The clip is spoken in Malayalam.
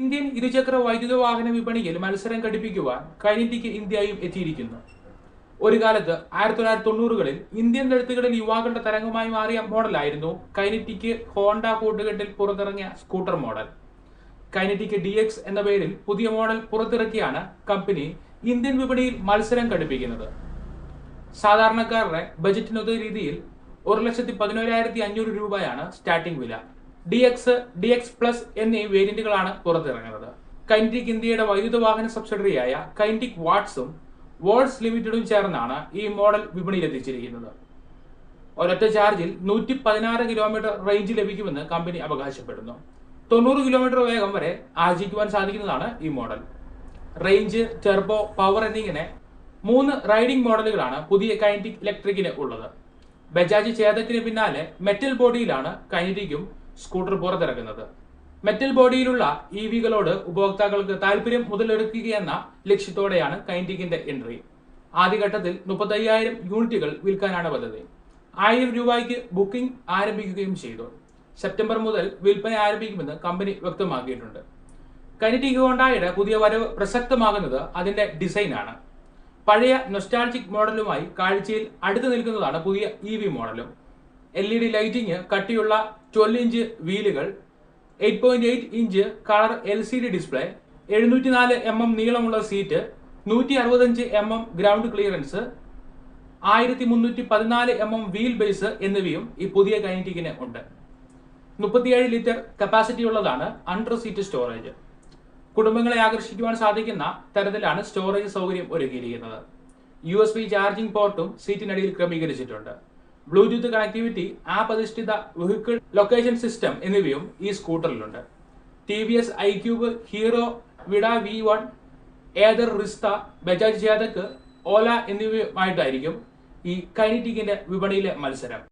ഇന്ത്യൻ ഇരുചക്ര വൈദ്യുത വാഹന വിപണിയിൽ മത്സരം ഘടിപ്പിക്കുവാൻ കൈനറ്റിക് ഇന്ത്യയും എത്തിയിരിക്കുന്നു. ഒരു കാലത്ത് ആയിരത്തി തൊള്ളായിരത്തി തൊണ്ണൂറുകളിൽ ഇന്ത്യൻ എഴുത്തുകളിൽ യുവാക്കളുടെ തരംഗമായി മാറിയ മോഡലായിരുന്നു കൈനറ്റിക്ക് ഹോണ്ട കൂട്ടുകെട്ടിൽ പുറത്തിറങ്ങിയ scooter model. Kinetic D X എന്ന പേരിൽ പുതിയ മോഡൽ പുറത്തിറക്കിയാണ് കമ്പനി ഇന്ത്യൻ വിപണിയിൽ മത്സരം ഘടിപ്പിക്കുന്നത്. സാധാരണക്കാരുടെ ബജറ്റിനൊത്ത രീതിയിൽ ഒരു ലക്ഷത്തി പതിനോരായിരത്തി അഞ്ഞൂറ് രൂപയാണ് സ്റ്റാർട്ടിംഗ് വില. D X D X plus എന്നീ വേരിയന്റുകളാണ് പുറത്തിറങ്ങുന്നത്. കൈന്റിക് ഇന്ത്യയുടെ വൈദ്യുത വാഹന സബ്സിഡറിയായ കൈന്റിക് വാട്സും വോൾസ് ലിമിറ്റഡും ചേർന്നാണ് ഈ മോഡൽ വിപണിയിൽ എത്തിച്ചിരിക്കുന്നത്. ഒരൊറ്റ ചാർജിൽ നൂറ്റി പതിനാറ് കിലോമീറ്റർ റേഞ്ച് ലഭിക്കുമെന്ന് കമ്പനി അവകാശപ്പെടുന്നു. തൊണ്ണൂറ് കിലോമീറ്റർ വേഗം വരെ ആർജിക്കുവാൻ സാധിക്കുന്നതാണ് ഈ മോഡൽ റേഞ്ച് ടെർബോ പവർ എന്നിങ്ങനെ മൂന്ന് റൈഡിംഗ് മോഡലുകളാണ് പുതിയ കൈൻഡിക് ഇലക്ട്രിക്കിന് ഉള്ളത്. ബജാജ് ചേതക്കിന് പിന്നാലെ മെറ്റൽ ബോഡിയിലാണ് കൈനറ്റിക്കും സ്കൂട്ടർ പുറത്തിറക്കുന്നത്. മെറ്റൽ ബോഡിയിലുള്ള ഇ വികളോട് ഉപഭോക്താക്കൾക്ക് താല്പര്യം മുതലെടുക്കുകയെന്ന ലക്ഷ്യത്തോടെയാണ് കൈനറ്റിക്കിന്റെ എൻട്രി ആദ്യഘട്ടത്തിൽ മുപ്പത്തയ്യായിരം യൂണിറ്റുകൾ വിൽക്കാനാണ് പദ്ധതി. ആയിരം രൂപയ്ക്ക് ബുക്കിംഗ് ആരംഭിക്കുകയും ചെയ്തു. സെപ്റ്റംബർ മുതൽ വിൽപ്പന ആരംഭിക്കുമെന്ന് കമ്പനി വ്യക്തമാക്കിയിട്ടുണ്ട്. കൈനറ്റിക് ഹോണ്ടായുടെ പുതിയ വരവ് പ്രസക്തമാകുന്നത് അതിന്റെ ഡിസൈനാണ് പഴയ നൊസ്റ്റാൾജിക് മോഡലുമായി കാഴ്ചയിൽ അടുത്ത് നിൽക്കുന്നതാണ് പുതിയ ഇ വി മോഡലും എൽ ഇ ഡി ലൈറ്റിംഗ് കട്ടിയുള്ള twelve inch വീലുകൾ eight point eight inch colour L C D display എഴുന്നൂറ്റി നാല് എം എം നീളമുള്ള സീറ്റ് നൂറ്റി അറുപത്തഞ്ച് എം എം ഗ്രൗണ്ട് ക്ലിയറൻസ് ആയിരത്തി മുന്നൂറ്റി പതിനാല് എം എം വീൽ ബേസ് എന്നിവയും ഈ പുതിയ കൈനറ്റിക്കിന് ഉണ്ട്. മുപ്പത്തിയേഴ് ലിറ്റർ കപ്പാസിറ്റി ഉള്ളതാണ് അണ്ടർ സീറ്റ് സ്റ്റോറേജ് കുടുംബങ്ങളെ ആകർഷിക്കുവാൻ സാധിക്കുന്ന തരത്തിലാണ് സ്റ്റോറേജ് സൗകര്യം ഒരുക്കിയിരിക്കുന്നത്. യു എസ് ബി ചാർജിംഗ് പോർട്ടും സീറ്റിനടിയിൽ ക്രമീകരിച്ചിട്ടുണ്ട്. ബ്ലൂടൂത്ത് കണക്ടിവിറ്റി ആപ്പ് അധിഷ്ഠിത വെഹിക്കിൾ ലൊക്കേഷൻ സിസ്റ്റം എന്നിവയും ഈ സ്കൂട്ടറിലുണ്ട്. T V S I Cube Hero Vida V one Ather Rizta Bajaj Chetak Ola എന്നിവയുമായിട്ടായിരിക്കും ഈ കൈനറ്റിക്കിന്റെ വിപണിയിലെ മത്സരം.